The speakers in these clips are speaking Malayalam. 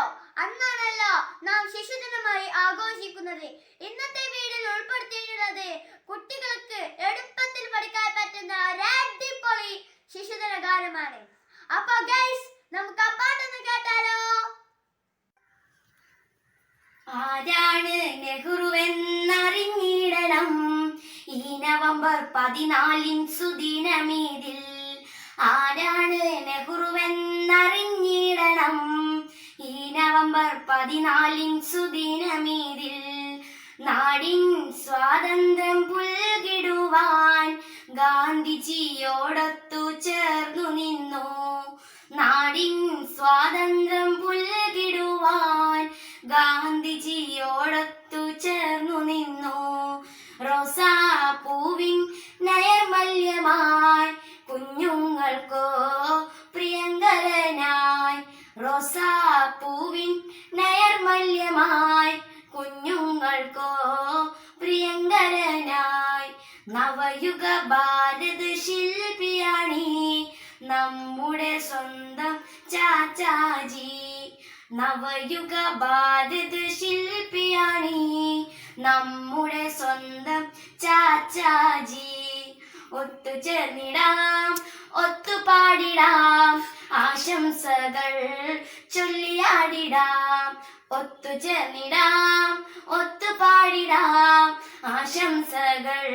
ഉണ്ടല്ലോ അന്നാണല്ലോ നാം ശിശുദിനമായി ആഘോഷിക്കുന്നത്. ഇന്നത്തെ വീടിൽ ഉൾപ്പെടുത്തിയിട്ടുള്ളത് കുട്ടികൾക്ക് എളുപ്പത്തിൽ പഠിക്കാൻ പറ്റുന്ന ഒരടിപൊളി ശിശുദിന ഗാനമാണ്. അപ്പൊ ഗൈസ് നമുക്ക് ആ പാട്ടൊന്ന് കേട്ടാലോ? ആരാണ് നെഹ്റു എന്നറിഞ്ഞിടണം? ഈ നവംബർ പതിനാലിൻ സുദിനമീതിൽ ആരാണ് നെഹ്റു എന്നറി പതിനാലിൻ നാടിൻ സ്വാതന്ത്ര്യം പുൽകിടുവാൻ ഗാന്ധിജിയോടൊത്തു ചേർന്നു നിന്നു. നാടിൻ സ്വാതന്ത്ര്യം പുൽകിടുവാൻ ഗാന്ധിജിയോടൊത്തു ചേർന്നു നിന്നു. റോസാ പൂവിൻ നയമല്യമായി കുഞ്ഞുങ്ങൾക്കോ പ്രിയങ്കരനായി. റോസാപ്പൂവിൻ നൈർമല്യമായി കുഞ്ഞുങ്ങൾക്കോ പ്രിയങ്കരനായി നവയുഗ ഭാരത ശില്പിയാണി നമ്മുടെ സ്വന്തം ചാച്ചാജി. നവയുഗ ഭാരത ശില്പിയാണി നമ്മുടെ സ്വന്തം ചാച്ചാജി. ഒത്തുചേർന്നിടാം ഒത്തുപാടിടാം ആശംസകൾ ചൊല്ലിയാടിടാം. ഒത്തുചേർന്നിടാം ഒത്തുപാടിടാം ആശംസകൾ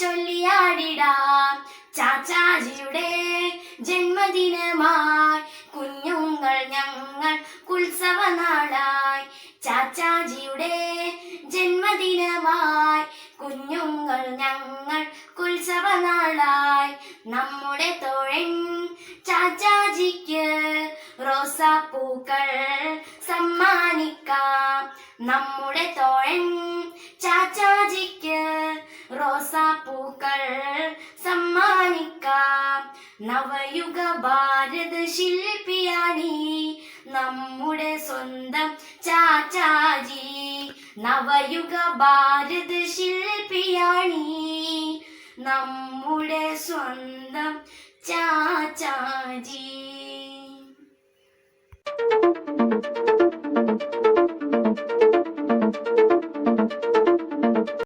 ചൊല്ലിയാടിടാം. ചാച്ചാജിയുടെ ജന്മദിനമായി കുഞ്ഞുങ്ങൾ ഞങ്ങൾ ഉത്സവ നാളായി ചാച്ചാജിയുടെ ജന്മദിനമായി കുഞ്ഞുങ്ങൾ ഞങ്ങൾ ഉത്സവ റോസാപ്പൂക്കൾ സമ്മാനിക്കാം. നമ്മുടെ തോഴൻ ചാച്ചാജിക്ക് റോസാപ്പൂക്കൾ സമ്മാനിക്കാം. നവയുഗ ഭാരത ശില്പിയാണി നമ്മുടെ സ്വന്തം ചാച്ചാജി. നവയുഗ ഭാരത ശില്പിയാണി നമ്മുടെ സ്വന്തം ചാച്ചാജി.